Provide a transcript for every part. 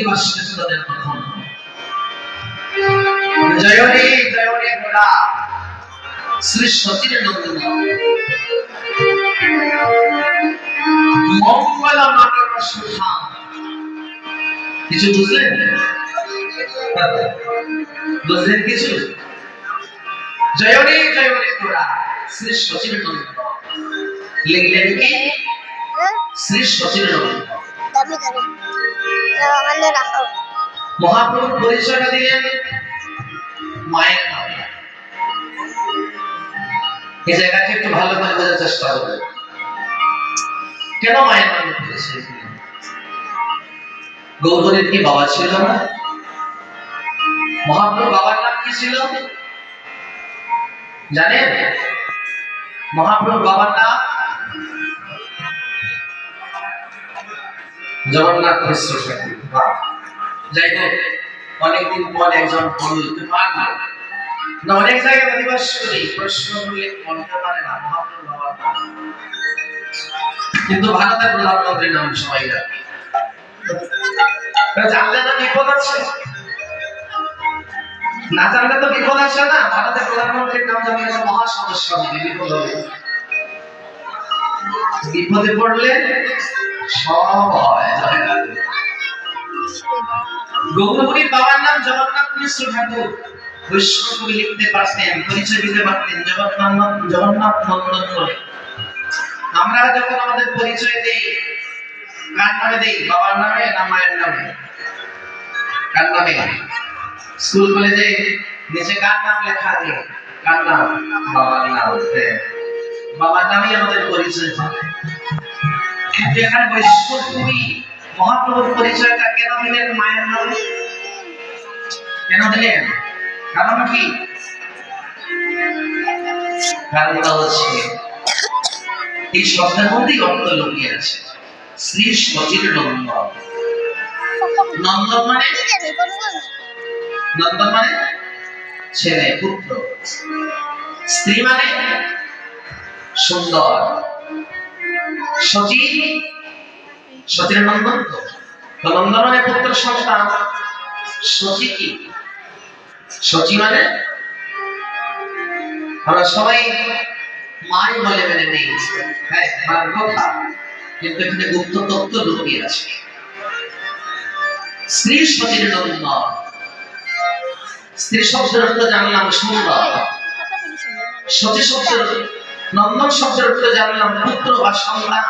অধিবাস তাদের প্রথম। জয়নে জয়নে ঘোড়া শ্রী সচিন নন্দন মঙ্গলা মাতার কিছু বুঝলেন? বুঝলেন কিছু? জয়নে জয়নে ঘোড়া শ্রী সচিন নন্দন লিখলেন কি? হ্যাঁ? শ্রী সচিন আমাদের রাখো। মহাপ্রভুর পরিচয়টা দিলেন, মায়ের নামে। এই জায়গাটি একটু ভালো করে বোঝার চেষ্টা করবেন কেন মায়ের নামে পরিচয় গৌতমের কি বাবা ছিল না? মহাপ্রভু বাবার নাম কি ছিল? জানেন? মহাপ্রভু বাবার নাম জগন্নাথ মিশ্র যাই হোক অনেকদিন পর একজন বলতে পারল না, অনেক জায়গায় অধিবাস করি, প্রশ্ন করলে বলতে পারে না কিন্তু ভারতের প্রধানমন্ত্রীর নাম সবাই জানে। জানলে তো বিপদ আছে। না জানলে তো বিপদ আছে না ভারতের প্রধানমন্ত্রীর নাম জানলে মহা সমস্যা হবে, বিপদ হবে। বিপদে পড়লে সব হয়। জয় বাবার নাম জগন্নাথ মিশ্র ঠাকুর। বৈষ্ণবী লিখতে পারতেন পরিচয় দিতে পারতেন, জগন্নাথ জগন্নাথ নন্দন বলে আমরা যখন আমাদের পরিচয় দেই, কার নামে দেই? বাবার নামে না মায়ের নামে? কার নামে? স্কুল, কলেজে নিচে কার নাম লেখা আছে? কার নাম? বাবার নাম। হ্যাঁ। বাবার নামেই আমাদের পরিচয় থাকে এখানে বৈষ্ণব কবি মহাপ্রভুর পরিচয়টা কেন দিলেন, মায়ের নামে? কেন দিলেন? কারণ কি? কারণটা হচ্ছে, এই শব্দের মধ্যেই লুকিয়ে আছে। শ্রী সচির নন্দন। নন্দন মানে? নন্দন মানে ছেলে, পুত্র। স্ত্রী মানে সুন্দর। সচি সচির নন্দন তো মানে পুত্র সন্তান সচি কি? সচি মানে? আমরা সবাই মাই বলে মেনে নেই। হ্যাঁ মার কথা। কিন্তু এখানে গুপ্ত তত্ত্ব লুকিয়ে আছে। স্ত্রী সচির নন্দন স্ত্রী শব্দের অর্থ জানলাম, সুন্দর। সচি শব্দের নন্দন শব্দের অর্থ জানলাম পুত্র বা সন্তান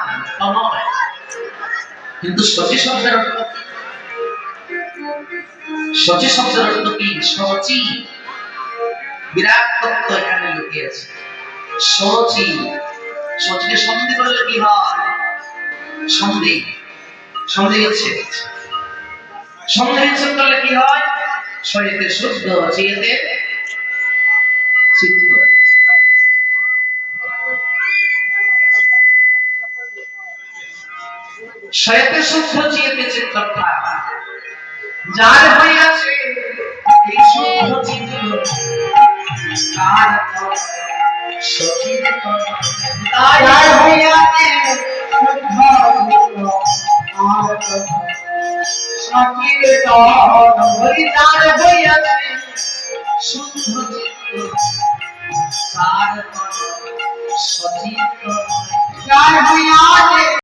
কিন্তু সচি শব্দের অর্থ শব্দের অর্থ কি? সচি বিরাট তত্ত্ব এখানে সচি সচিকে সন্ধি করলে কি হয়? সন্ধি। সন্ধি হচ্ছে সন্ধি হচ্ছে করলে কি হয়? শরীরে শুদ্ধ চিয়েতে শয়তে শুদ্ধ চিয়েতে চিত্তটা যার হইয়াছে এই শুদ্ধ চিত্ত তার সচিব তার হইয়াছে সচিব হরি যার হইয়াছে শুদ্ধ চিত্ত তার সচিব